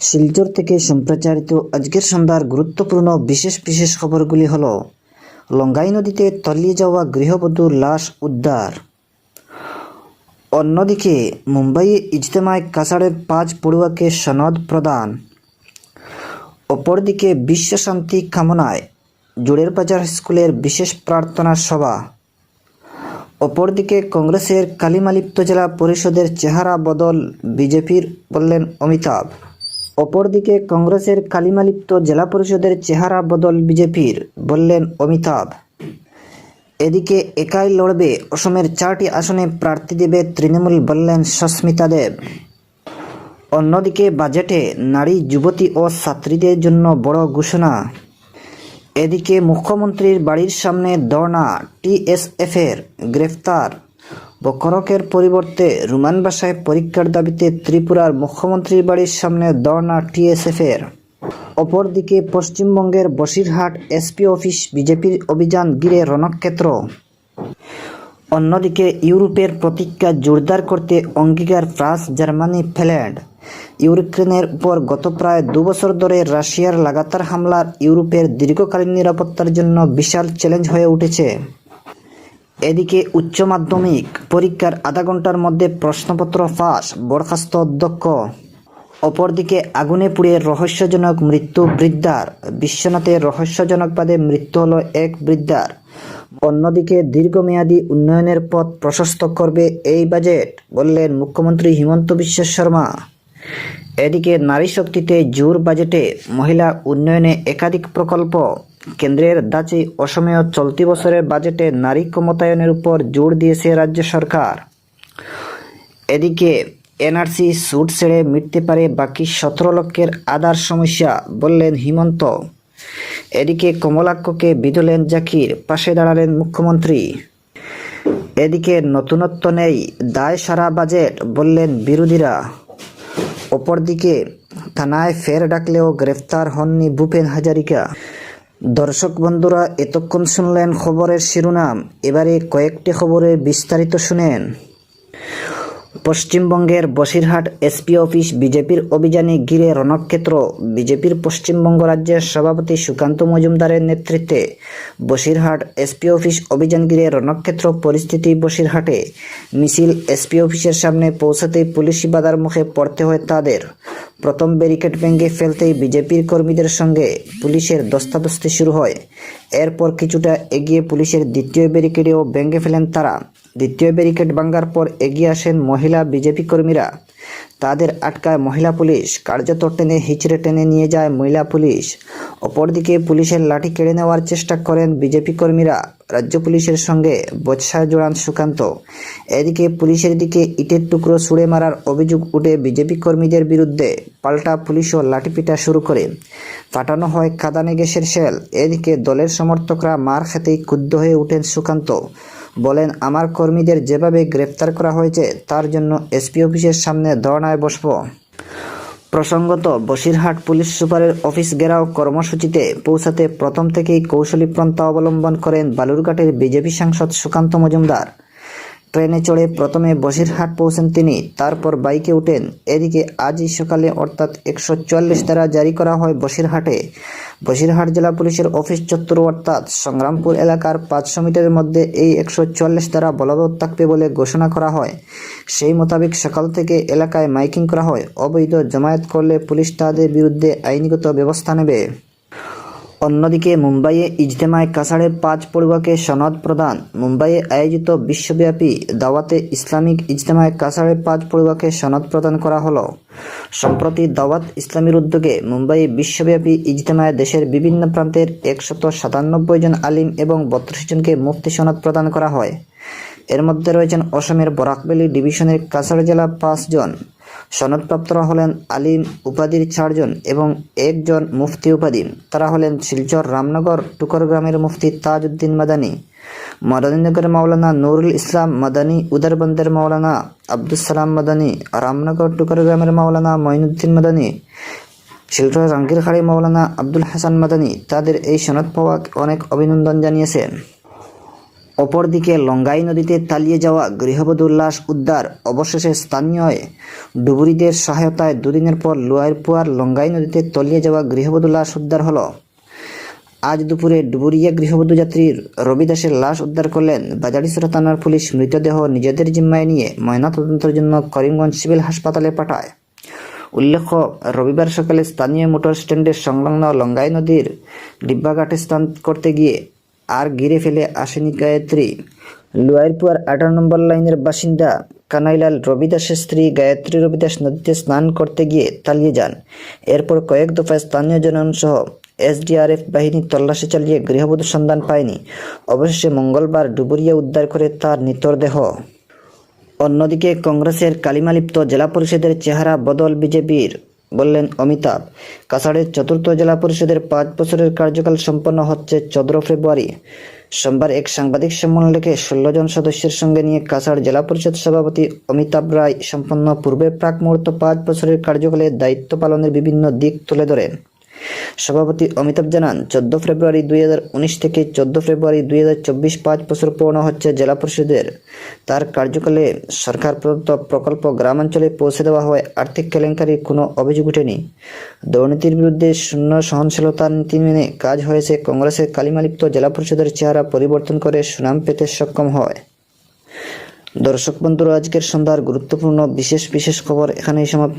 শিলচর থেকে সম্প্রচারিত আজকের সন্ধ্যার গুরুত্বপূর্ণ বিশেষ বিশেষ খবরগুলি হল, লঙ্গাই নদীতে তলিয়ে যাওয়া গৃহবধূর লাশ উদ্ধার। অন্যদিকে, মুম্বাইয়ে ইজতেমায় কাছাড়ের পাঁচ পড়ুয়াকে সনদ প্রদান। অপরদিকে, বিশ্ব শান্তি কামনায় জুড়ের বাজার স্কুলের বিশেষ প্রার্থনা সভা। অপরদিকে, কংগ্রেসের কালিমালিপ্ত জেলা পরিষদের চেহারা বদল বিজেপির বললেন অমিতাভ। অপরদিকে কংগ্রেসের কালিমালিপ্ত জেলা পরিষদের চেহারা বদল বিজেপির, বললেন অমিতাভ। এদিকে একাই লড়বে অসমের চারটি আসনে প্রার্থী দেবে তৃণমূল, বললেন সস্মিতা দেব। অন্যদিকে বাজেটে নারী, যুবতী ও ছাত্রীদের জন্য বড় ঘোষণা। এদিকে মুখ্যমন্ত্রীর বাড়ির সামনে ধর্ণা, টিএসএফের গ্রেফতার। বকরকের পরিবর্তে রুমান ভাষায় পরীক্ষার দাবিতে ত্রিপুরার মুখ্যমন্ত্রীর বাড়ির সামনে ধর্ণা টিএসএফের। অপরদিকে পশ্চিমবঙ্গের বসিরহাট এসপি অফিস বিজেপির অভিযান গিরে রণক্ষেত্র। অন্যদিকে ইউরোপের প্রতিজ্ঞা জোরদার করতে অঙ্গীকার ফ্রান্স, জার্মানি ফিনল্যান্ড ইউক্রেনের উপর গত প্রায় দুবছর ধরে রাশিয়ার লাগাতার হামলার ইউরোপের দীর্ঘকালীন নিরাপত্তার জন্য বিশাল চ্যালেঞ্জ হয়ে উঠেছে। এদিকে উচ্চ মাধ্যমিক পরীক্ষার আধা ঘণ্টার মধ্যে প্রশ্নপত্র ফাঁস, বরখাস্ত অধ্যক্ষ। অপরদিকে আগুনে পুড়ে রহস্যজনক মৃত্যু বৃদ্ধার, বিশ্বনাথে রহস্যজনকভাবে মৃত্যু হল এক বৃদ্ধার। অন্যদিকে দীর্ঘমেয়াদী উন্নয়নের পথ প্রশস্ত করবে এই বাজেট, বললেন মুখ্যমন্ত্রী হিমন্ত বিশ্ব শর্মা। এদিকে নারী শক্তিতে জোর বাজেটে মহিলা উন্নয়নে একাধিক প্রকল্প। কেন্দ্রের দাচি অসমীয় চলতি বছরের বাজেটে নারী ক্ষমতায়নের উপর জোর দিয়েছে রাজ্য সরকার। এদিকে, এনআরসি সুট ছেড়ে মিটতে পারে বাকি সতেরো লক্ষের আদার সমস্যা, বললেন হিমন্ত। এদিকে কমলাক্ষকে বিধলেন জাকির, পাশে দাঁড়ালেন মুখ্যমন্ত্রী। এদিকে, নতুনত্ব নেই, দায় সারা বাজেট, বললেন বিরোধীরা। অপরদিকে, থানায় ফের ডাকলেও গ্রেফতার হননি ভূপেন হাজারিকা। দর্শক বন্ধুরা, এতক্ষণ শুনলেন খবরের শিরোনাম। এবারে কয়েকটি খবরের বিস্তারিত শুনেন। পশ্চিমবঙ্গের বসিরহাট এসপি অফিস বিজেপির অভিযানে ঘিরে রণক্ষেত্র। বিজেপির পশ্চিমবঙ্গ রাজ্যের সভাপতি সুকান্ত মজুমদারের নেতৃত্বে বসিরহাট এসপি অফিস অভিযান ঘিরে রণক্ষেত্র পরিস্থিতি বসিরহাটে। মিছিল এসপি অফিসের সামনে পৌঁছাতেই পুলিশি বাধার মুখে পড়তে হয় তাদের। প্রথম ব্যারিকেড ভেঙে ফেলতেই বিজেপির কর্মীদের সঙ্গে পুলিশের দস্তাদস্তি শুরু হয়। এরপর কিছুটা এগিয়ে পুলিশের দ্বিতীয় ব্যারিকেডেও ভেঙে ফেলেন তারা। দ্বিতীয় ব্যারিকেড ভাঙ্গার পর এগিয়ে আসেন মহিলা বিজেপি কর্মীরা। তাদের আটকায় মহিলা পুলিশ। কার্যত টেনে হিচড়ে টেনে নিয়ে যায় মহিলা পুলিশ। অপরদিকে পুলিশের লাঠি কেড়ে নেওয়ার চেষ্টা করেন বিজেপি কর্মীরা। রাজ্য পুলিশের সঙ্গে বৎসা জোড়ান সুকান্ত। এদিকে পুলিশের দিকে ইটের টুকরো ছুঁড়ে মারার অভিযোগ উঠে বিজেপি কর্মীদের বিরুদ্ধে পাল্টা পুলিশও লাঠিপিটা শুরু করে। ফাটানো হয় কাদানে গ্যাসের শেল। এদিকে দলের সমর্থকরা মার খেতেই ক্ষুব্ধ হয়ে ওঠেন সুকান্ত। বলেন, আমার কর্মীদের যেভাবে গ্রেপ্তার করা হয়েছে, তার জন্য এসপি অফিসের সামনে ধর্নায় বসব। প্রসঙ্গত, বসিরহাট পুলিশ সুপারের অফিস ঘেরাও কর্মসূচিতে পৌঁছাতে প্রথম থেকেই কৌশলী পন্থা অবলম্বন করেন বালুরঘাটের বিজেপি সাংসদ সুকান্ত মজুমদার। ট্রেনে চড়ে প্রথমে বসিরহাট পৌঁছেন তিনি, তারপর বাইকে উঠেন। এদিকে আজই সকালে অর্থাৎ একশো চুয়াল্লিশ দ্বারা জারি করা হয় বসিরহাটে। বসিরহাট জেলা পুলিশের অফিস চত্বর অর্থাৎ সংগ্রামপুর এলাকার পাঁচশো মিটারের মধ্যে এই একশো চুয়াল্লিশ দ্বারা বলবৎ থাকবে বলে ঘোষণা করা হয়। সেই মোতাবেক সকাল থেকে এলাকায় মাইকিং করা হয়। অবৈধ জমায়েত করলে পুলিশ তাদের বিরুদ্ধে আইনগত ব্যবস্থা নেবে। অন্যদিকে মুম্বাইয়ে ইজতেমায় কাছাড়ের পাঁচ পড়ুয়াকে সনদ প্রদান। মুম্বাইয়ে আয়োজিত বিশ্বব্যাপী দাওয়াতে ইসলামিক ইজতেমায় কাছাড়ের পাঁচ পড়ুয়াকে সনদ প্রদান করা হলো। সম্প্রতি দাওয়াত ইসলামীর উদ্যোগে মুম্বাইয়ে বিশ্বব্যাপী ইজতেমায় দেশের বিভিন্ন প্রান্তের একশত সাতানব্বই জন আলিম এবং বত্রিশ জনকে মুফতি সনদ প্রদান করা হয়। এর মধ্যে রয়েছেন অসমের বরাকবেলি ডিভিশনের কাছাড় জেলা পাঁচজন সনদপ্রাপ্তরা হলেন আলিম উপাধির চারজন এবং একজন মুফতি উপাধি। তারা হলেন শিলচর রামনগর টুকর গ্রামের মুফতি তাজউদ্দিন মাদানী মদনীনগরের মাওলানা নুরুল ইসলাম মাদানী, উদারবন্দের মাওলানা আব্দুল সালাম মাদানী, রামনগর টুকর গ্রামের মাওলানা মঈনুদ্দিন মাদানী, শিলচর রাঙ্গিরখাড়ি মাওলানা আব্দুল হাসান মাদানী। তাদের এই সনদ পাওয়া অনেক অভিনন্দন জানিয়েছেন। অপরদিকে লঙ্গাই নদীতে তালিয়ে যাওয়া গৃহবধূর লাশ উদ্ধার অবশেষে স্থানীয় ডুবুরিদের সহায়তায় দুদিনের পর লোয়ারপুয়ার লঙ্গাই নদীতে তলিয়ে যাওয়া গৃহবধূ লাশ উদ্ধার হলো। আজ দুপুরে ডুবুরিয়া গৃহবধূ যাত্রী রবি দাসের লাশ উদ্ধার করলেন বাজারিসরা থানার পুলিশ মৃতদেহ নিজেদের জিম্মায় নিয়ে ময়নাতদন্তের জন্য করিমগঞ্জ সিভিল হাসপাতালে পাঠায়। উল্লেখ্য, রবিবার সকালে স্থানীয় মোটর স্ট্যান্ডের সংলগ্ন লঙ্গাই নদীর ডিব্বাঘাটে স্নান করতে গিয়ে আর গিরে ফেলে আসেনি গায়ত্রী। লুয়াইরপুয়ার আঠারো নম্বর লাইনের বাসিন্দা কানাইলাল রবিদাসের স্ত্রী গায়ত্রী রবিদাস নদীতে স্নান করতে গিয়ে তালিয়ে যান। এরপর কয়েক দফায় স্থানীয় জনগণ সহ এসডিআরএফ বাহিনী তল্লাশি চালিয়ে গৃহবধূর সন্ধান পায়নি। অবশেষে মঙ্গলবার ডুবুরিয়া উদ্ধার করে তার মৃতদেহ অন্যদিকে কংগ্রেসের কালিমালিপ্ত জেলা পরিষদের চেহারা বদল বিজেপির। বললেন অমিতাভ। কাছাড়ের চতুর্থ জেলা পরিষদের পাঁচ বছরের কার্যকাল সম্পন্ন হচ্ছে চোদ্দ ফেব্রুয়ারি। সোমবার এক সাংবাদিক সম্মেলন লিখে ষোলো জন সদস্যের সঙ্গে নিয়ে কাছাড় জেলা পরিষদ সভাপতি অমিতাভ রায় সম্পন্ন পূর্বে প্রাক মুহূর্ত পাঁচ বছরের কার্যকালে দায়িত্ব পালনের বিভিন্ন দিক তুলে ধরেন। সভাপতি অমিতাভ জানান, চোদ্দ ফেব্রুয়ারি দুই হাজার উনিশ থেকে চোদ্দ ফেব্রুয়ারি দুই পাঁচ বছর পূর্ণ হচ্ছে জেলা পরিষদের। তার কার্যকালে সরকার প্রদত্ত প্রকল্প গ্রামাঞ্চলে পৌঁছে দেওয়া হয়, আর্থিক কেলেঙ্কারির কোনো অভিযোগ ওঠেনি। দুর্নীতির বিরুদ্ধে শূন্য সহনশীলতা নীতি মেনে কাজ হয়েছে, কংগ্রেসের কালিমালিপ্ত জেলা পরিষদের চেহারা পরিবর্তন করে সুনাম পেতে সক্ষম হয়। দর্শক বন্ধুরা, আজকের সন্ধ্যার গুরুত্বপূর্ণ বিশেষ বিশেষ খবর এখানেই সমাপ্ত।